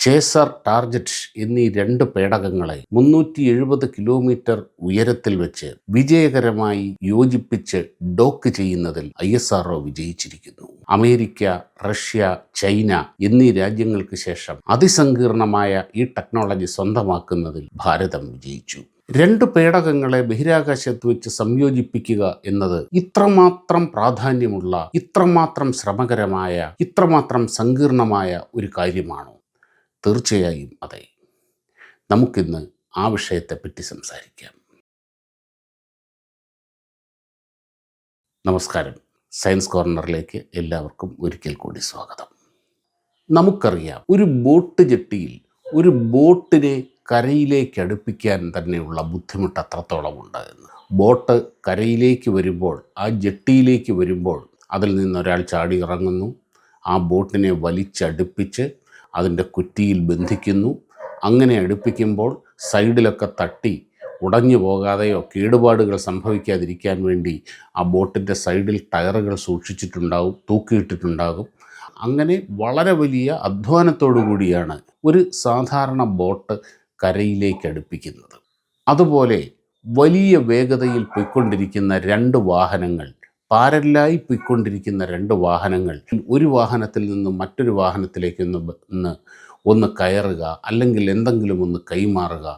Chaser target എന്നീ രണ്ട് പേടകങ്ങളെ മുന്നൂറ്റി എഴുപത് കിലോമീറ്റർ ഉയരത്തിൽ വെച്ച് വിജയകരമായി യോജിപ്പിച്ച് ഡോക്ക് ചെയ്യുന്നതിൽ ഐ എസ് ആർഒ വിജയിച്ചിരിക്കുന്നു. അമേരിക്ക റഷ്യ ചൈന എന്നീ രാജ്യങ്ങൾക്ക് ശേഷം അതിസങ്കീർണമായ ഈ ടെക്നോളജി സ്വന്തമാക്കുന്നതിൽ ഭാരതം വിജയിച്ചു. രണ്ട് പേടകങ്ങളെ ബഹിരാകാശത്ത് വെച്ച് സംയോജിപ്പിക്കുക എന്നത് ഇത്രമാത്രം പ്രാധാന്യമുള്ള ഇത്രമാത്രം ശ്രമകരമായ ഇത്രമാത്രം സങ്കീർണമായ ഒരു കാര്യമാണോ? തീർച്ചയായും അതെ. നമുക്കിന്ന് ആ വിഷയത്തെപ്പറ്റി സംസാരിക്കാം. നമസ്കാരം. സയൻസ് കോർണറിലേക്ക് എല്ലാവർക്കും ഒരിക്കൽ കൂടി സ്വാഗതം. നമുക്കറിയാം ഒരു ബോട്ട് ജെട്ടിയിൽ ഒരു ബോട്ടിനെ കരയിലേക്ക് അടുപ്പിക്കാൻ തന്നെയുള്ള ബുദ്ധിമുട്ട് അത്രത്തോളം ഉണ്ട് എന്ന്. ബോട്ട് കരയിലേക്ക് വരുമ്പോൾ ആ ജെട്ടിയിലേക്ക് വരുമ്പോൾ അതിൽ നിന്നൊരാൾ ചാടി ഇറങ്ങുന്നു ആ ബോട്ടിനെ വലിച്ചടുപ്പിച്ച് അതിന്റെ കുറ്റിയിൽ ബന്ധിക്കുന്നു. അങ്ങനെ അടുപ്പിക്കുമ്പോൾ സൈഡിലൊക്കെ തട്ടി ഉടഞ്ഞു പോകാതെയോ കേടുപാടുകൾ സംഭവിക്കാതിരിക്കാൻ വേണ്ടി ആ ബോട്ടിന്റെ സൈഡിൽ ടയറുകൾ സൂക്ഷിച്ചിട്ടുണ്ടാകും തൂക്കിയിട്ടിട്ടുണ്ടാകും. അങ്ങനെ വളരെ വലിയ അധ്വാനത്തോടു കൂടിയാണ് ഒരു സാധാരണ ബോട്ട് കരയിലേക്ക് അടുപ്പിക്കുന്നത്. അതുപോലെ വലിയ വേഗതയിൽ പോയിക്കൊണ്ടിരിക്കുന്ന രണ്ട് വാഹനങ്ങൾ പാരലായി പോയിക്കൊണ്ടിരിക്കുന്ന രണ്ട് വാഹനങ്ങൾ ഒരു വാഹനത്തിൽ നിന്ന് മറ്റൊരു വാഹനത്തിലേക്ക് ഒന്ന് ഒന്ന് കയറുക അല്ലെങ്കിൽ എന്തെങ്കിലും ഒന്ന് കൈമാറുക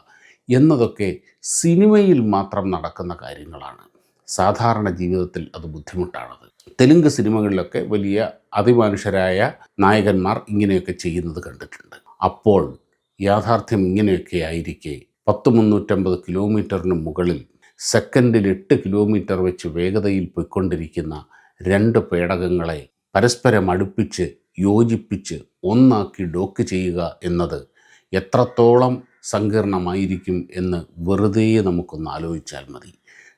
എന്നതൊക്കെ സിനിമയിൽ മാത്രം നടക്കുന്ന കാര്യങ്ങളാണ്. സാധാരണ ജീവിതത്തിൽ അത് ബുദ്ധിമുട്ടാണത്. തെലുങ്ക് സിനിമകളിലൊക്കെ വലിയ അതിമാനുഷരായ നായകന്മാർ ഇങ്ങനെയൊക്കെ ചെയ്യുന്നത് കണ്ടിട്ടുണ്ട്. അപ്പോൾ യാഥാർത്ഥ്യം ഇങ്ങനെയൊക്കെ ആയിരിക്കെ പത്ത് മുന്നൂറ്റമ്പത് കിലോമീറ്ററിന് മുകളിൽ സെക്കൻഡിൽ എട്ട് കിലോമീറ്റർ വെച്ച് വേഗതയിൽ പോയിക്കൊണ്ടിരിക്കുന്ന രണ്ട് പേടകങ്ങളെ പരസ്പരം അടുപ്പിച്ച് യോജിപ്പിച്ച് ഒന്നാക്കി ഡോക്ക് ചെയ്യുക എന്നത് എത്രത്തോളം സങ്കീർണമായിരിക്കും എന്ന് വെറുതെ നമുക്കൊന്ന് ആലോചിച്ചാൽ മതി.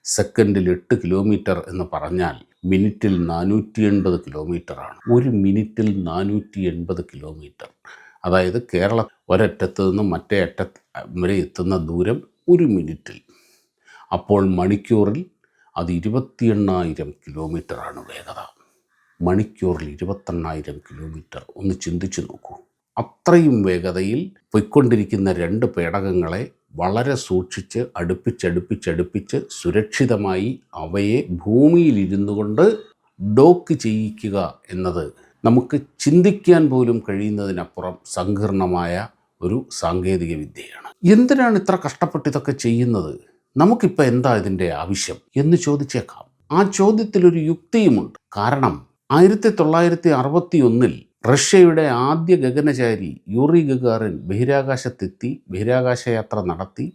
സെക്കൻഡിൽ എട്ട് കിലോമീറ്റർ എന്ന് പറഞ്ഞാൽ മിനിറ്റിൽ നാനൂറ്റി എൺപത് കിലോമീറ്ററാണ് ഒരു മിനിറ്റിൽ നാനൂറ്റി എൺപത് കിലോമീറ്റർ. അതായത് കേരള ഒരറ്റത്ത് നിന്നും മറ്റേ അറ്റത്ത് വരെ എത്തുന്ന ദൂരം ഒരു മിനിറ്റിൽ. അപ്പോൾ മണിക്കൂറിൽ അത് ഇരുപത്തി എണ്ണായിരം കിലോമീറ്ററാണ് വേഗത. മണിക്കൂറിൽ ഇരുപത്തെണ്ണായിരം കിലോമീറ്റർ. ഒന്ന് ചിന്തിച്ചു നോക്കൂ. അത്രയും വേഗതയിൽ പൊയ്ക്കൊണ്ടിരിക്കുന്ന രണ്ട് പേടകങ്ങളെ വളരെ സൂക്ഷിച്ച് അടുപ്പിച്ചടുപ്പിച്ചടുപ്പിച്ച് സുരക്ഷിതമായി അവയെ ഭൂമിയിലിരുന്നു കൊണ്ട് ഡോക്ക് ചെയ്യിക്കുക എന്നത് നമുക്ക് ചിന്തിക്കാൻ പോലും കഴിയുന്നതിനപ്പുറം സങ്കീർണമായ ഒരു സാങ്കേതിക വിദ്യയാണ് എന്തിനാണ് ഇത്ര കഷ്ടപ്പെട്ട് ഇതൊക്കെ ചെയ്യുന്നത്? നമുക്കിപ്പോൾ എന്താ ഇതിന്റെ ആവശ്യം എന്ന് ചോദിച്ചേക്കാം. ആ ചോദ്യത്തിലൊരു യുക്തിയുമുണ്ട്. കാരണം ആയിരത്തി തൊള്ളായിരത്തി അറുപത്തി ഒന്നിൽ റഷ്യയുടെ ആദ്യ ഗഗനചാരി യൂറി ഗഗാറിൻ ബഹിരാകാശത്തെത്തി ബഹിരാകാശ യാത്ര നടത്തി.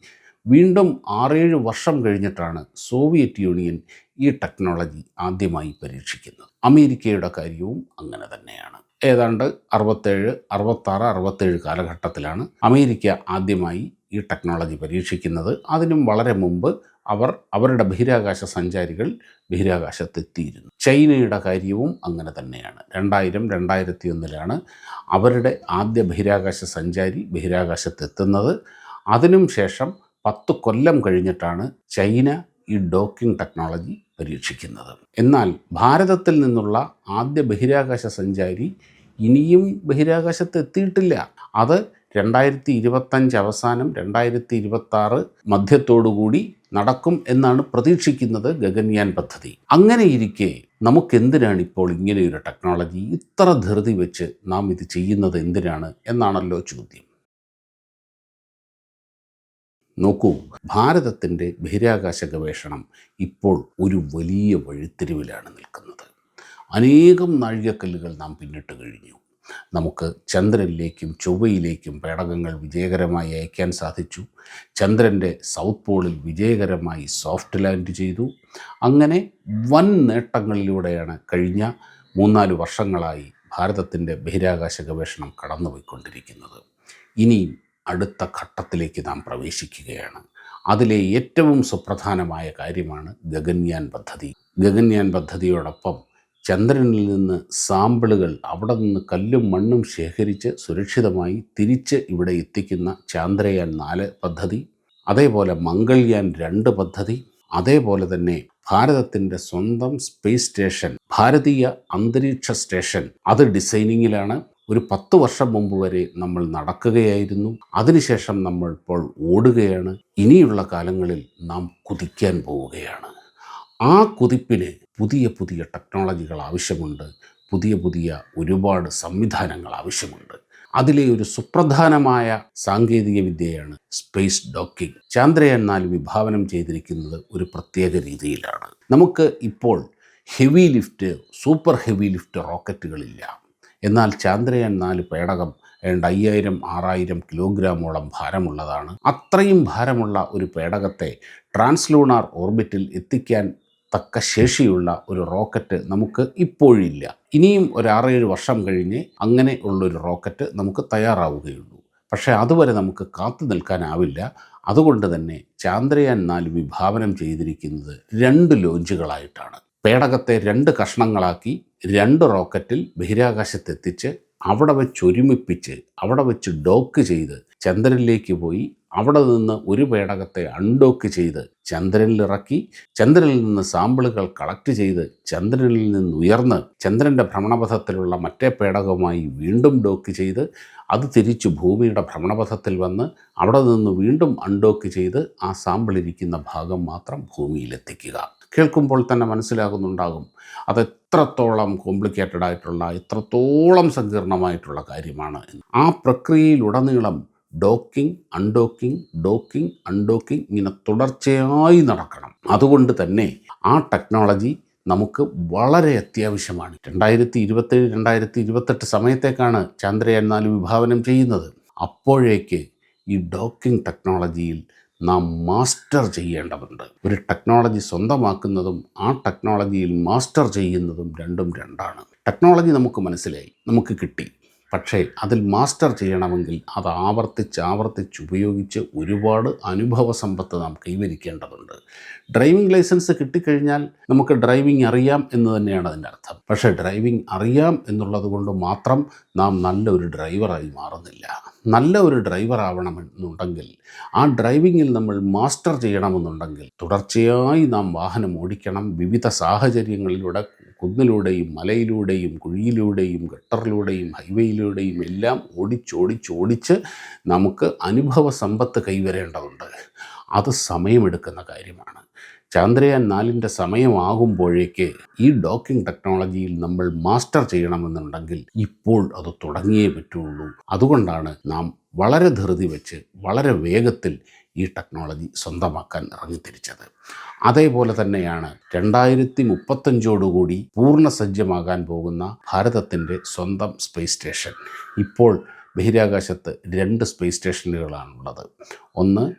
വീണ്ടും ആറേഴ് വർഷം കഴിഞ്ഞിട്ടാണ് സോവിയറ്റ് യൂണിയൻ ഈ ടെക്നോളജി ആദ്യമായി പരീക്ഷിക്കുന്നത്. അമേരിക്കയുടെ കാര്യവും അങ്ങനെ തന്നെയാണ്. ഏതാണ്ട് അറുപത്തേഴ് അറുപത്താറ് അറുപത്തേഴ് കാലഘട്ടത്തിലാണ് അമേരിക്ക ആദ്യമായി ഈ ടെക്നോളജി പരീക്ഷിക്കുന്നത്. അതിനും വളരെ മുമ്പ് അവർ അവരുടെ ബഹിരാകാശ സഞ്ചാരികൾ ബഹിരാകാശത്തെത്തിയിരുന്നു. ചൈനയുടെ കാര്യവും അങ്ങനെ തന്നെയാണ്. രണ്ടായിരം രണ്ടായിരത്തി ഒന്നിലാണ് അവരുടെ ആദ്യ ബഹിരാകാശ സഞ്ചാരി ബഹിരാകാശത്തെത്തുന്നത്. അതിനും ശേഷം പത്ത് കൊല്ലം കഴിഞ്ഞിട്ടാണ് ചൈന ഈ ഡോക്കിംഗ് ടെക്നോളജി പരീക്ഷിക്കുന്നത്. എന്നാൽ ഭാരതത്തിൽ നിന്നുള്ള ആദ്യ ബഹിരാകാശ സഞ്ചാരി ഇനിയും ബഹിരാകാശത്ത് എത്തിയിട്ടില്ല അത് രണ്ടായിരത്തി ഇരുപത്തഞ്ച് അവസാനം രണ്ടായിരത്തി ഇരുപത്താറ് മധ്യത്തോടുകൂടി നടക്കും എന്നാണ് പ്രതീക്ഷിക്കുന്നത് ഗഗൻയാൻ പദ്ധതി. അങ്ങനെയിരിക്കെ നമുക്കെന്തിനാണ് ഇപ്പോൾ ഇങ്ങനെയൊരു ടെക്നോളജി ഇത്ര ധൃതി വെച്ച് നാം ഇത് ചെയ്യുന്നത് എന്തിനാണ് എന്നാണല്ലോ ചോദ്യം. നോക്കൂ ഭാരതത്തിന്റെ ബഹിരാകാശ ഗവേഷണം ഇപ്പോൾ ഒരു വലിയ വഴിത്തിരിവിലാണ് നിൽക്കുന്നത്. അനേകം നാഴികക്കല്ലുകൾ നാം പിന്നിട്ട് കഴിഞ്ഞു. നമുക്ക് ചന്ദ്രനിലേക്കും ചൊവ്വയിലേക്കും പേടകങ്ങൾ വിജയകരമായി അയക്കാൻ സാധിച്ചു. ചന്ദ്രന്റെ സൗത്ത് പോളിൽ വിജയകരമായി സോഫ്റ്റ് ലാൻഡ് ചെയ്തു. അങ്ങനെ വൻ നേട്ടങ്ങളിലൂടെയാണ് കഴിഞ്ഞ മൂന്നാൽ വർഷങ്ങളായി ഭാരതത്തിന്റെ ബഹിരാകാശ ഗവേഷണം കടന്നുപോയിക്കൊണ്ടിരിക്കുന്നത്. ഇനിയും അടുത്ത ഘട്ടത്തിലേക്ക് നാം പ്രവേശിക്കുകയാണ്. അതിലെ ഏറ്റവും സുപ്രധാനമായ കാര്യമാണ് ഗഗൻയാൻ പദ്ധതി. ഗഗൻയാൻ പദ്ധതിയോടൊപ്പം ചന്ദ്രനിൽ നിന്ന് സാമ്പിളുകൾ അവിടെ നിന്ന് കല്ലും മണ്ണും ശേഖരിച്ച് സുരക്ഷിതമായി തിരിച്ച് ഇവിടെ എത്തിക്കുന്ന ചാന്ദ്രയാൻ നാല് പദ്ധതി അതേപോലെ മംഗൾയാൻ രണ്ട് പദ്ധതി അതേപോലെ തന്നെ ഭാരതത്തിന്റെ സ്വന്തം സ്പേസ് സ്റ്റേഷൻ ഭാരതീയ അന്തരീക്ഷ സ്റ്റേഷൻ അത് ഡിസൈനിങ്ങിലാണ്. ഒരു പത്ത് വർഷം മുമ്പ് വരെ നമ്മൾ നടക്കുകയായിരുന്നു. അതിനുശേഷം നമ്മൾ ഇപ്പോൾ ഓടുകയാണ്. ഇനിയുള്ള കാലങ്ങളിൽ നാം കുതിക്കാൻ പോവുകയാണ്. ആ കുതിപ്പിന് പുതിയ പുതിയ ടെക്നോളജികൾ ആവശ്യമുണ്ട്. പുതിയ പുതിയ ഒരുപാട് സംവിധാനങ്ങൾ ആവശ്യമുണ്ട്. അതിലെ ഒരു സുപ്രധാനമായ സാങ്കേതിക വിദ്യയാണ് സ്പേസ് ഡോക്കിംഗ് ചന്ദ്രയാൻ നാല് വിഭാവനം ചെയ്തിരിക്കുന്നത് ഒരു പ്രത്യേക രീതിയിലാണ്. നമുക്ക് ഇപ്പോൾ heavy lift super heavy lift റോക്കറ്റുകളില്ല എന്നാൽ ചന്ദ്രയാൻ നാല് പേടകം ഏതാണ്ട് അയ്യായിരം ആറായിരം കിലോഗ്രാമോളം ഭാരമുള്ളതാണ്. അത്രയും ഭാരമുള്ള ഒരു പേടകത്തെ ട്രാൻസ്ലൂണാർ ഓർബിറ്റിൽ എത്തിക്കാൻ തക്ക ശേഷിയുള്ള ഒരു റോക്കറ്റ് നമുക്ക് ഇപ്പോഴില്ല. ഇനിയും ഒരു ആറേഴ് വർഷം കഴിഞ്ഞ് അങ്ങനെ ഉള്ളൊരു റോക്കറ്റ് നമുക്ക് തയ്യാറാവുകയുള്ളൂ. പക്ഷേ അതുവരെ നമുക്ക് കാത്തു നിൽക്കാനാവില്ല. അതുകൊണ്ട് തന്നെ ചാന്ദ്രയാൻ നാല് വിഭാവനം ചെയ്തിരിക്കുന്നത് രണ്ട് ലോഞ്ചുകളായിട്ടാണ്. പേടകത്തെ രണ്ട് കഷ്ണങ്ങളാക്കി രണ്ട് റോക്കറ്റിൽ ബഹിരാകാശത്തെത്തിച്ച് അവിടെ വെച്ച് ഒരുമിപ്പിച്ച് അവിടെ വെച്ച് ഡോക്ക് ചെയ്ത് ചന്ദ്രനിലേക്ക് പോയി അവിടെ നിന്ന് ഒരു പേടകത്തെ അൺഡോക്ക് ചെയ്ത് ചന്ദ്രനിൽ ഇറക്കി ചന്ദ്രനിൽ നിന്ന് സാമ്പിളുകൾ കളക്ട് ചെയ്ത് ചന്ദ്രനിൽ നിന്ന് ഉയർന്ന് ചന്ദ്രന്റെ ഭ്രമണപഥത്തിലുള്ള മറ്റേ പേടകവുമായി വീണ്ടും ഡോക്ക് ചെയ്ത് അത് തിരിച്ചു ഭൂമിയുടെ ഭ്രമണപഥത്തിൽ വന്ന് അവിടെ നിന്ന് വീണ്ടും അൺഡോക്ക് ചെയ്ത് ആ സാമ്പിൾ ഇരിക്കുന്ന ഭാഗം മാത്രം ഭൂമിയിലെത്തിക്കുക കേൾക്കുമ്പോൾ തന്നെ മനസ്സിലാകുന്നുണ്ടാകും അത് എത്രത്തോളം കോംപ്ലിക്കേറ്റഡ് ആയിട്ടുള്ള എത്രത്തോളം സങ്കീർണമായിട്ടുള്ള കാര്യമാണ്. ആ പ്രക്രിയയിലുടനീളം ഡോക്കിംഗ് അൺഡോക്കിംഗ് ഡോക്കിംഗ് അൺഡോക്കിംഗ് ഇങ്ങനെ തുടർച്ചയായി നടക്കണം. അതുകൊണ്ട് തന്നെ ആ ടെക്നോളജി നമുക്ക് വളരെ അത്യാവശ്യമാണ്. രണ്ടായിരത്തി ഇരുപത്തേഴ് രണ്ടായിരത്തി ഇരുപത്തെട്ട് സമയത്തേക്കാണ് ചന്ദ്രയാൻ നാല് വിഭാവനം ചെയ്യുന്നത്. അപ്പോഴേക്ക് ഈ ഡോക്കിംഗ് ടെക്നോളജിയിൽ നാം മാസ്റ്റർ ചെയ്യേണ്ടതുണ്ട്. ഒരു ടെക്നോളജി സ്വന്തമാക്കുന്നതും ആ ടെക്നോളജിയിൽ മാസ്റ്റർ ചെയ്യുന്നതും രണ്ടും രണ്ടാണ്. ടെക്നോളജി നമുക്ക് മനസ്സിലായി നമുക്ക് കിട്ടി. പക്ഷേ അതിൽ മാസ്റ്റർ ചെയ്യണമെങ്കിൽ അത് ആവർത്തിച്ച് ആവർത്തിച്ച് ഉപയോഗിച്ച് ഒരുപാട് അനുഭവ സമ്പത്ത് നാം കൈവരിക്കേണ്ടതുണ്ട്. ഡ്രൈവിംഗ് ലൈസൻസ് കിട്ടിക്കഴിഞ്ഞാൽ നമുക്ക് ഡ്രൈവിംഗ് അറിയാം എന്ന് തന്നെയാണ് അതിന്റെ അർത്ഥം. പക്ഷേ ഡ്രൈവിംഗ് അറിയാം എന്നുള്ളത് കൊണ്ട് മാത്രം നാം നല്ലൊരു ഡ്രൈവറായി മാറുന്നില്ല. നല്ല ഒരു ഡ്രൈവർ ആവണമെന്നുണ്ടെങ്കിൽ ആ ഡ്രൈവിങ്ങിൽ നമ്മൾ മാസ്റ്റർ ചെയ്യണമെന്നുണ്ടെങ്കിൽ തുടർച്ചയായി നാം വാഹനം ഓടിക്കണം. വിവിധ സാഹചര്യങ്ങളിലൂടെ കുന്നിലൂടെയും മലയിലൂടെയും കുഴിയിലൂടെയും ഗട്ടറിലൂടെയും ഹൈവേയിലൂടെയും എല്ലാം ഓടിച്ചോടിച്ചോടിച്ച് നമുക്ക് അനുഭവ സമ്പത്ത് കൈവരേണ്ടതുണ്ട്. അത് സമയമെടുക്കുന്ന കാര്യമാണ്. ചാന്ദ്രയാൻ നാലിന്റെ സമയമാകുമ്പോഴേക്ക് ഈ ഡോക്കിംഗ് ടെക്നോളജിയിൽ നമ്മൾ മാസ്റ്റർ ചെയ്യണമെന്നുണ്ടെങ്കിൽ ഇപ്പോൾ അത് തുടങ്ങിയേ പറ്റുള്ളൂ. അതുകൊണ്ടാണ് നാം വളരെ ധൃതി വെച്ച് വളരെ വേഗത്തിൽ ഈ ടെക്നോളജി സ്വന്തമാക്കാൻ ഇറങ്ങിത്തിരിച്ചത്. അതേപോലെ തന്നെയാണ് രണ്ടായിരത്തി മുപ്പത്തഞ്ചോടുകൂടി പൂർണ സജ്ജമാകാൻ പോകുന്ന ഭാരതത്തിന്റെ സ്വന്തം സ്പേസ് സ്റ്റേഷൻ ഇപ്പോൾ ബഹിരാകാശത്ത് രണ്ട് സ്പേസ് സ്റ്റേഷനുകളാണുള്ളത് ഒന്ന്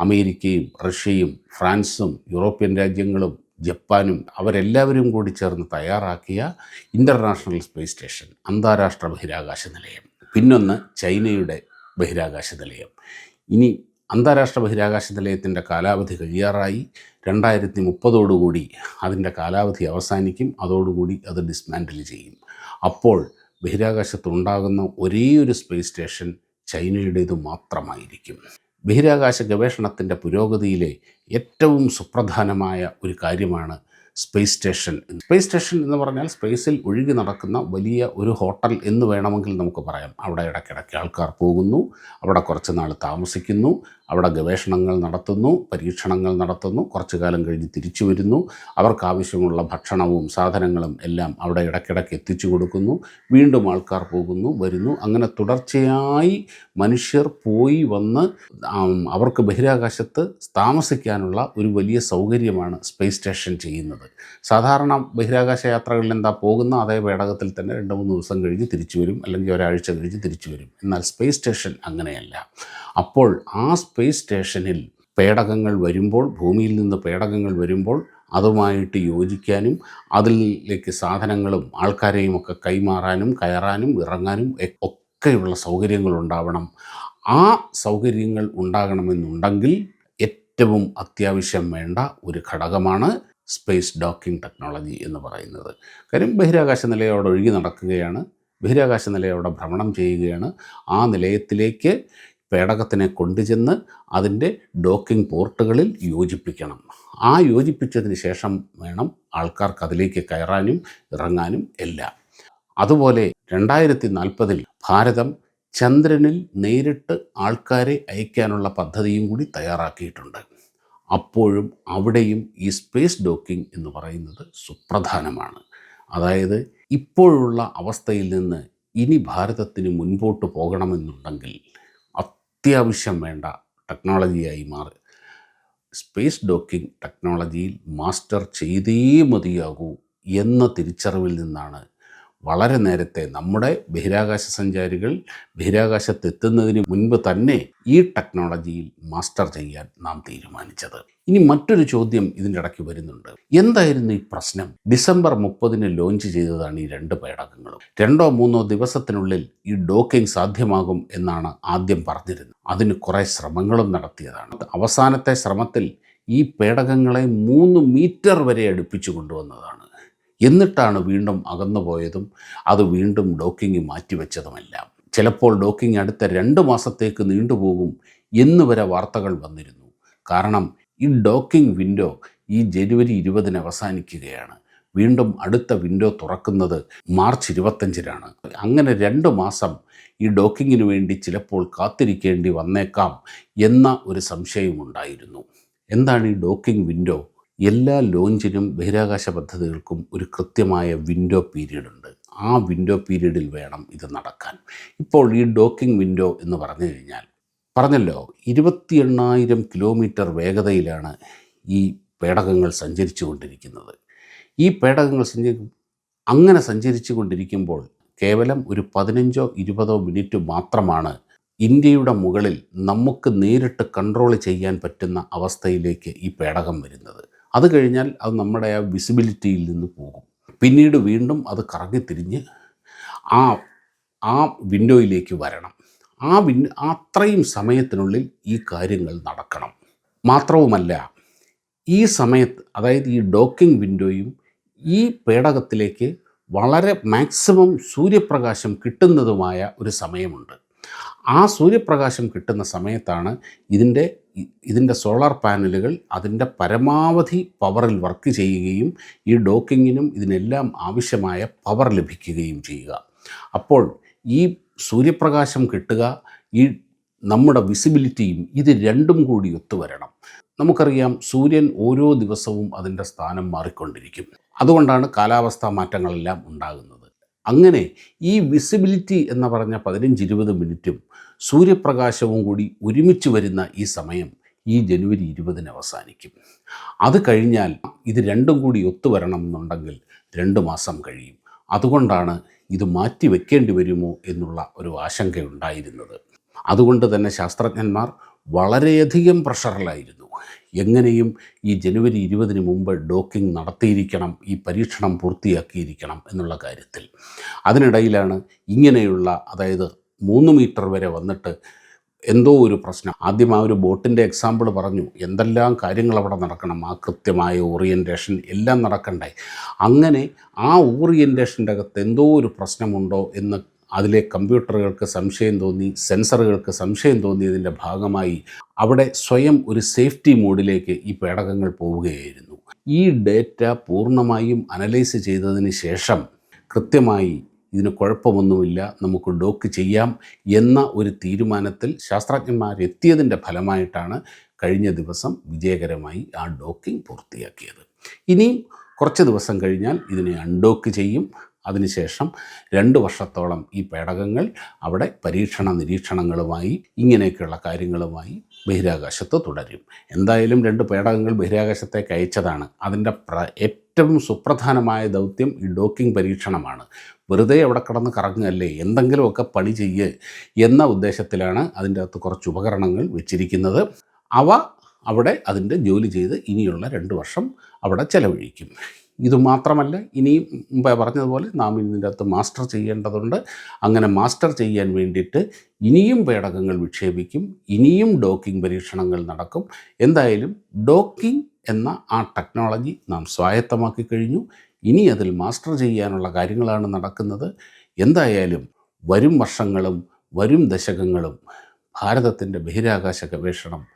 അമേരിക്കയും റഷ്യയും ഫ്രാൻസും യൂറോപ്യൻ രാജ്യങ്ങളും ജപ്പാനും അവരെല്ലാവരും കൂടി ചേർന്ന് തയ്യാറാക്കിയ ഇന്റർനാഷണൽ സ്പേസ് സ്റ്റേഷൻ അന്താരാഷ്ട്ര ബഹിരാകാശ നിലയം. പിന്നൊന്ന് ചൈനയുടെ ബഹിരാകാശ നിലയം. ഇനി അന്താരാഷ്ട്ര ബഹിരാകാശ നിലയത്തിന്റെ കാലാവധി കഴിയാറായി. രണ്ടായിരത്തി മുപ്പതോടുകൂടി അതിന്റെ കാലാവധി അവസാനിക്കും. അതോടുകൂടി അത് ഡിസ്മാൻഡിൽ ചെയ്യും. അപ്പോൾ ബഹിരാകാശത്തുണ്ടാകുന്ന ഒരേ ഒരു സ്പേസ് സ്റ്റേഷൻ ചൈനയുടേത് മാത്രമായിരിക്കും. ബഹിരാകാശ ഗവേഷണത്തിന്റെ പുരോഗതിയിലെ ഏറ്റവും സുപ്രധാനമായ ഒരു കാര്യമാണ് സ്പേസ് സ്റ്റേഷൻ. സ്പേസ് സ്റ്റേഷൻ എന്ന് പറഞ്ഞാൽ സ്പേസിൽ ഒഴുകി നടക്കുന്ന വലിയ ഒരു ഹോട്ടൽ എന്ന് വേണമെങ്കിൽ നമുക്ക് പറയാം. അവിടെ ഇടയ്ക്കിടയ്ക്ക് ആൾക്കാർ പോകുന്നു. അവിടെ കുറച്ച് നാൾ താമസിക്കുന്നു. അവിടെ ഗവേഷണങ്ങൾ നടത്തുന്നു പരീക്ഷണങ്ങൾ നടത്തുന്നു കുറച്ചു കാലം കഴിഞ്ഞ് തിരിച്ചു വരുന്നു. അവർക്കാവശ്യമുള്ള ഭക്ഷണവും സാധനങ്ങളും എല്ലാം അവിടെ ഇടയ്ക്കിടയ്ക്ക് എത്തിച്ചു കൊടുക്കുന്നു. വീണ്ടും ആൾക്കാർ പോകുന്നു വരുന്നു. അങ്ങനെ തുടർച്ചയായി മനുഷ്യർ പോയി വന്ന് അവർക്ക് ബഹിരാകാശത്ത് താമസിക്കാനുള്ള ഒരു വലിയ സൗകര്യമാണ് സ്പേസ് സ്റ്റേഷൻ ചെയ്യുന്നത്. സാധാരണ ബഹിരാകാശ യാത്രകളിൽ എന്താ പോകുന്ന അതേ പേടകത്തിൽ തന്നെ രണ്ട് മൂന്ന് ദിവസം കഴിഞ്ഞ് തിരിച്ചു വരും അല്ലെങ്കിൽ ഒരാഴ്ച കഴിഞ്ഞ് തിരിച്ചു വരും. എന്നാൽ സ്പേസ് സ്റ്റേഷൻ അങ്ങനെയല്ല. അപ്പോൾ ആ സ്പേസ് സ്റ്റേഷനിൽ പേടകങ്ങൾ വരുമ്പോൾ ഭൂമിയിൽ നിന്ന് പേടകങ്ങൾ വരുമ്പോൾ അതുമായിട്ട് യോജിക്കാനും അതിലേക്ക് സാധനങ്ങളും ആൾക്കാരെയും ഒക്കെ കൈമാറാനും കയറാനും ഇറങ്ങാനും ഒക്കെയുള്ള സൗകര്യങ്ങൾ ഉണ്ടാവണം. ആ സൗകര്യങ്ങൾ ഉണ്ടാകണമെന്നുണ്ടെങ്കിൽ ഏറ്റവും അത്യാവശ്യം വേണ്ട ഒരു ഘടകമാണ് സ്പേസ് ഡോക്കിംഗ് ടെക്നോളജി എന്ന് പറയുന്നത്. കാര്യം ബഹിരാകാശ നിലയം ഒഴുകി നടക്കുകയാണ്. ബഹിരാകാശ നിലയോടെ ഭ്രമണം ചെയ്യുകയാണ്. ആ നിലയത്തിലേക്ക് പേടകത്തിനെ കൊണ്ടുചെന്ന് അതിന്റെ ഡോക്കിംഗ് പോർട്ടുകളിൽ യോജിപ്പിക്കണം. ആ യോജിപ്പിച്ചതിന് ശേഷം വേണം ആൾക്കാർക്ക് അതിലേക്ക് കയറാനും ഇറങ്ങാനും എല്ലാം. അതുപോലെ രണ്ടായിരത്തി നാൽപ്പതിൽ ഭാരതം ചന്ദ്രനിൽ നേരിട്ട് ആൾക്കാരെ അയക്കാനുള്ള പദ്ധതിയും കൂടി തയ്യാറാക്കിയിട്ടുണ്ട്. അപ്പോഴും അവിടെയും ഈ സ്പേസ് ഡോക്കിംഗ് എന്ന് പറയുന്നത് സുപ്രധാനമാണ്. അതായത് ഇപ്പോഴുള്ള അവസ്ഥയിൽ നിന്ന് ഇനി ഭാരതത്തിന് മുൻപോട്ട് പോകണമെന്നുണ്ടെങ്കിൽ അത്യാവശ്യം വേണ്ട ടെക്നോളജിയായി മാറി. സ്പേസ് ഡോക്കിംഗ് ടെക്നോളജിയിൽ മാസ്റ്റർ ചെയ്തേ മതിയാകൂ എന്ന തിരിച്ചറിവിൽ നിന്നാണ് വളരെ നേരത്തെ നമ്മുടെ ബഹിരാകാശ സഞ്ചാരികൾ ബഹിരാകാശത്തെത്തുന്നതിന് മുൻപ് തന്നെ ഈ ടെക്നോളജിയിൽ മാസ്റ്റർ ചെയ്യാൻ നാം തീരുമാനിച്ചത്. ഇനി മറ്റൊരു ചോദ്യം ഇതിന്റെ ഇടയ്ക്ക് വരുന്നുണ്ട്. എന്തായിരുന്നു ഈ പ്രശ്നം? ഡിസംബർ മുപ്പതിന് ലോഞ്ച് ചെയ്തതാണ് ഈ രണ്ട് പേടകങ്ങളും. രണ്ടോ മൂന്നോ ദിവസത്തിനുള്ളിൽ ഈ ഡോക്കിംഗ് സാധ്യമാകും എന്നാണ് ആദ്യം പറഞ്ഞിരുന്നത്. അതിന് കുറേ ശ്രമങ്ങളും നടത്തിയതാണ്. അവസാനത്തെ ശ്രമത്തിൽ ഈ പേടകങ്ങളെ മൂന്ന് മീറ്റർ വരെ അടുപ്പിച്ചു കൊണ്ടുവന്നതാണ്. എന്നിട്ടാണ് വീണ്ടും അകന്നുപോയതും അത് വീണ്ടും ഡോക്കിങ് മാറ്റിവെച്ചതുമെല്ലാം. ചിലപ്പോൾ ഡോക്കിംഗ് അടുത്ത രണ്ട് മാസത്തേക്ക് നീണ്ടുപോകും എന്നുവരെ വാർത്തകൾ വന്നിരുന്നു. കാരണം ഈ ഡോക്കിംഗ് വിൻഡോ ഈ ജനുവരി ഇരുപതിന് അവസാനിക്കുകയാണ്. വീണ്ടും അടുത്ത വിൻഡോ തുറക്കുന്നത് മാർച്ച് ഇരുപത്തഞ്ചിനാണ് അങ്ങനെ രണ്ട് മാസം ഈ ഡോക്കിങ്ങിന് വേണ്ടി ചിലപ്പോൾ കാത്തിരിക്കേണ്ടി വന്നേക്കാം എന്ന ഒരു സംശയമുണ്ടായിരുന്നു. എന്താണ് ഈ ഡോക്കിംഗ് വിൻഡോ? എല്ലാ ലോഞ്ചിനും ബഹിരാകാശ പദ്ധതികൾക്കും ഒരു കൃത്യമായ വിൻഡോ പീരീഡ് ഉണ്ട്. ആ വിൻഡോ പീരീഡിൽ വേണം ഇത് നടക്കാൻ. ഇപ്പോൾ ഈ ഡോക്കിംഗ് വിൻഡോ എന്ന് പറഞ്ഞു കഴിഞ്ഞാൽ പറഞ്ഞല്ലോ ഇരുപത്തി എണ്ണായിരം കിലോമീറ്റർ വേഗതയിലാണ് ഈ പേടകങ്ങൾ സഞ്ചരിച്ചു കൊണ്ടിരിക്കുന്നത് ഈ പേടകങ്ങൾ സഞ്ചരി അങ്ങനെ സഞ്ചരിച്ചു കൊണ്ടിരിക്കുമ്പോൾ കേവലം ഒരു പതിനഞ്ചോ ഇരുപതോ മിനിറ്റ് മാത്രമാണ് ഇന്ത്യയുടെ മുകളിൽ നമുക്ക് നേരിട്ട് കൺട്രോൾ ചെയ്യാൻ പറ്റുന്ന അവസ്ഥയിലേക്ക് ഈ പേടകം വരുന്നത്. അത് കഴിഞ്ഞാൽ അത് നമ്മുടെ ആ വിസിബിലിറ്റിയിൽ നിന്ന് പോകും. പിന്നീട് വീണ്ടും അത് കറങ്ങി കറങ്ങിത്തിരിഞ്ഞ് ആ ആ വിൻഡോയിലേക്ക് വരണം. ആ വിൻ അത്രയും സമയത്തിനുള്ളിൽ ഈ കാര്യങ്ങൾ നടക്കണം. മാത്രവുമല്ല ഈ സമയത്ത് അതായത് ഈ ഡോക്കിംഗ് വിൻഡോയും ഈ പേടകത്തിലേക്ക് വളരെ മാക്സിമം സൂര്യപ്രകാശം കിട്ടുന്നതുമായ ഒരു സമയമുണ്ട്. ആ സൂര്യപ്രകാശം കിട്ടുന്ന സമയത്താണ് ഇതിന്റെ ഇതിന്റെ സോളാർ പാനലുകൾ അതിന്റെ പരമാവധി പവറിൽ വർക്ക് ചെയ്യുകയും ഈ ഡോക്കിങ്ങിനും ഇതിനെല്ലാം ആവശ്യമായ പവർ ലഭിക്കുകയും ചെയ്യുക. അപ്പോൾ ഈ സൂര്യപ്രകാശം കിട്ടുക ഈ നമ്മുടെ വിസിബിലിറ്റിയും ഇത് രണ്ടും കൂടി ഒത്തുവരണം. നമുക്കറിയാം സൂര്യൻ ഓരോ ദിവസവും അതിന്റെ സ്ഥാനം മാറിക്കൊണ്ടിരിക്കും. അതുകൊണ്ടാണ് കാലാവസ്ഥാ മാറ്റങ്ങളെല്ലാം ഉണ്ടാകുന്നത്. അങ്ങനെ ഈ വിസിബിലിറ്റി എന്ന് പറഞ്ഞ പതിനഞ്ച് ഇരുപത് മിനിറ്റും സൂര്യപ്രകാശവും കൂടി ഒരുമിച്ച് വരുന്ന ഈ സമയം ഈ ജനുവരി ഇരുപതിന് അവസാനിക്കും. അത് കഴിഞ്ഞാൽ ഇത് രണ്ടും കൂടി ഒത്തുവരണം എന്നുണ്ടെങ്കിൽ രണ്ട് മാസം കഴിയും. അതുകൊണ്ടാണ് ഇത് മാറ്റി വെക്കേണ്ടി വരുമോ എന്നുള്ള ഒരു ആശങ്കയുണ്ടായിരുന്നത്. അതുകൊണ്ട് തന്നെ ശാസ്ത്രജ്ഞന്മാർ വളരെയധികം പ്രഷറിലായിരുന്നു. എങ്ങനെയും ഈ ജനുവരി ഇരുപതിന് മുമ്പ് ഡോക്കിംഗ് നടത്തിയിരിക്കണം ഈ പരീക്ഷണം പൂർത്തിയാക്കിയിരിക്കണം എന്നുള്ള കാര്യത്തിൽ. അതിനിടയിലാണ് ഇങ്ങനെയുള്ള അതായത് മൂന്ന് മീറ്റർ വരെ വന്നിട്ട് എന്തോ ഒരു പ്രശ്നം. ആദ്യം ആ ഒരു ബോട്ടിന്റെ എക്സാമ്പിൾ പറഞ്ഞു എന്തെല്ലാം കാര്യങ്ങൾ അവിടെ നടക്കണം ആ കൃത്യമായ ഓറിയന്റേഷൻ എല്ലാം നടക്കണ്ടേ? അങ്ങനെ ആ ഓറിയന്റേഷന്റെ അകത്ത് എന്തോ ഒരു പ്രശ്നമുണ്ടോ എന്ന് അതിലെ കമ്പ്യൂട്ടറുകൾക്ക് സംശയം തോന്നി സെൻസറുകൾക്ക് സംശയം തോന്നിയതിന്റെ ഭാഗമായി അവിടെ സ്വയം ഒരു സേഫ്റ്റി മോഡിലേക്ക് ഈ പേടകങ്ങൾ പോവുകയായിരുന്നു. ഈ ഡേറ്റ പൂർണമായും അനലൈസ് ചെയ്തതിന് ശേഷം കൃത്യമായി ഇതിന് കുഴപ്പമൊന്നുമില്ല നമുക്ക് ഡോക്ക് ചെയ്യാം എന്ന ഒരു തീരുമാനത്തിൽ ശാസ്ത്രജ്ഞന്മാരെത്തിയതിന്റെ ഫലമായിട്ടാണ് കഴിഞ്ഞ ദിവസം വിജയകരമായി ആ ഡോക്കിംഗ് പൂർത്തിയാക്കിയത്. ഇനിയും കുറച്ച് ദിവസം കഴിഞ്ഞാൽ ഇതിനെ അൺഡോക്ക് ചെയ്യും. അതിനുശേഷം രണ്ട് വർഷത്തോളം ഈ പേടകങ്ങൾ അവിടെ പരീക്ഷണ നിരീക്ഷണങ്ങളുമായി ഇങ്ങനെയൊക്കെയുള്ള കാര്യങ്ങളുമായി ബഹിരാകാശത്ത് തുടരും. എന്തായാലും രണ്ട് പേടകങ്ങൾ ബഹിരാകാശത്തേക്ക് അയച്ചതാണ്. അതിന്റെ ഏറ്റവും സുപ്രധാനമായ ദൗത്യം ഈ ഡോക്കിംഗ് പരീക്ഷണമാണ്. വെറുതെ അവിടെ കിടന്ന് കറങ്ങുകയല്ലേ? എന്തെങ്കിലുമൊക്കെ പണി ചെയ്യ് എന്ന ഉദ്ദേശത്തിലാണ് അതിന്റെ അകത്ത് കുറച്ച് ഉപകരണങ്ങൾ വെച്ചിരിക്കുന്നത്. അവ അവിടെ അതിന്റെ ജോലി ചെയ്ത് ഇനിയുള്ള രണ്ട് വർഷം അവിടെ ചെലവഴിക്കും. ഇതുമാത്രമല്ല ഇനിയും മുമ്പേ പറഞ്ഞതുപോലെ നാം ഇതിന്റെ അകത്ത് മാസ്റ്റർ ചെയ്യേണ്ടതുണ്ട്. അങ്ങനെ മാസ്റ്റർ ചെയ്യാൻ വേണ്ടിയിട്ട് ഇനിയും പേടകങ്ങൾ വിക്ഷേപിക്കും ഇനിയും ഡോക്കിംഗ് പരീക്ഷണങ്ങൾ നടക്കും. എന്തായാലും ഡോക്കിംഗ് എന്ന ആ ടെക്നോളജി നാം സ്വായത്തമാക്കി കഴിഞ്ഞു. ഇനി അതിൽ മാസ്റ്റർ ചെയ്യാനുള്ള കാര്യങ്ങളാണ് നടക്കുന്നത്. എന്തായാലും വരും വർഷങ്ങളും വരും ദശകങ്ങളും ഭാരതത്തിന്റെ ബഹിരാകാശ ഗവേഷണം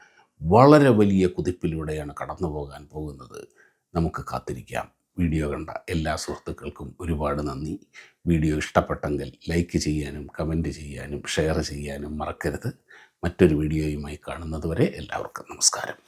വളരെ വലിയ കുതിപ്പിലൂടെയാണ് കടന്നു പോകാൻ പോകുന്നത്. നമുക്ക് കാത്തിരിക്കാം. വീഡിയോ കണ്ട എല്ലാ സുഹൃത്തുക്കൾക്കും ഒരുപാട് നന്ദി. വീഡിയോ ഇഷ്ടപ്പെട്ടെങ്കിൽ ലൈക്ക് ചെയ്യാനും കമന്റ് ചെയ്യാനും ഷെയർ ചെയ്യാനും മറക്കരുത്. മറ്റൊരു വീഡിയോയുമായി കാണുന്നതുവരെ എല്ലാവർക്കും നമസ്കാരം.